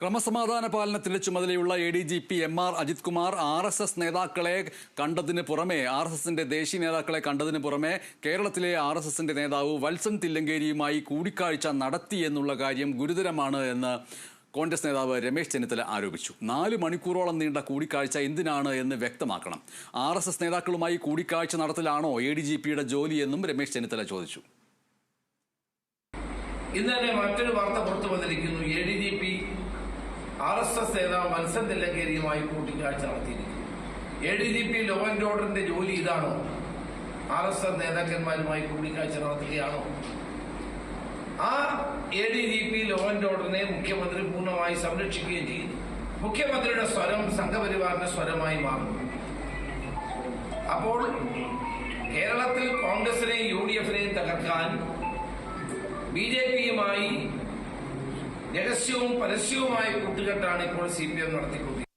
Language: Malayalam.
ക്രമസമാധാന പാലനത്തിന്റെ ചുമതലയുള്ള A D G P M R Ajith Kumar R S S നേതാക്കളെ കണ്ടതിന് പുറമെ ആർ എസ് എസിന്റെ ദേശീയ നേതാക്കളെ കണ്ടതിന് പുറമെ കേരളത്തിലെ ആർ എസ് എസിന്റെ നേതാവ് വത്സൻ തില്ലങ്കേരിയുമായി കൂടിക്കാഴ്ച നടത്തി എന്നുള്ള കാര്യം ഗുരുതരമാണ് എന്ന് കോൺഗ്രസ് നേതാവ് രമേശ് ചെന്നിത്തല ആരോപിച്ചു. നാല് മണിക്കൂറോളം നീണ്ട കൂടിക്കാഴ്ച എന്തിനാണ് എന്ന് വ്യക്തമാക്കണം. ആർ എസ് എസ് നേതാക്കളുമായി കൂടിക്കാഴ്ച നടത്തലാണോ എ ഡി ജി പിയുടെ ജോലിയെന്നും രമേശ് ചെന്നിത്തല ചോദിച്ചു. ഇന്നലെ മറ്റൊരു വാർത്ത പുറത്തു വന്നിരിക്കുന്നു. A D G P R S S നേതാവ് മത്സൻ തില്ലങ്കേരിയുമായി കൂട്ടിക്കാഴ്ച നടത്തിയിരിക്കുന്നു. A D G P law and ഓർഡറിന്റെ ജോലി ഇതാണോ? ആർ എസ് എസ് നേതാക്കന്മാരുമായി കൂടിക്കാഴ്ച നടത്തുകയാണോ? ആ A D G P law and ഓർഡറിനെ മുഖ്യമന്ത്രി പൂർണമായി സംരക്ഷിക്കുകയും ചെയ്യുന്നു. മുഖ്യമന്ത്രിയുടെ സ്വരം സംഘപരിവാറിന്റെ സ്വരമായി മാറുന്നു. അപ്പോൾ കേരളത്തിൽ കോൺഗ്രസിനെയും യു ഡി എഫിനെയും തകർക്കാൻ ബി ജെ പിയുമായി രഹസ്യവും പരസ്യവുമായ കൂട്ടുകെട്ടാണ് ഇപ്പോൾ സി പി എം നടത്തിക്കൊണ്ടിരിക്കുന്നത്.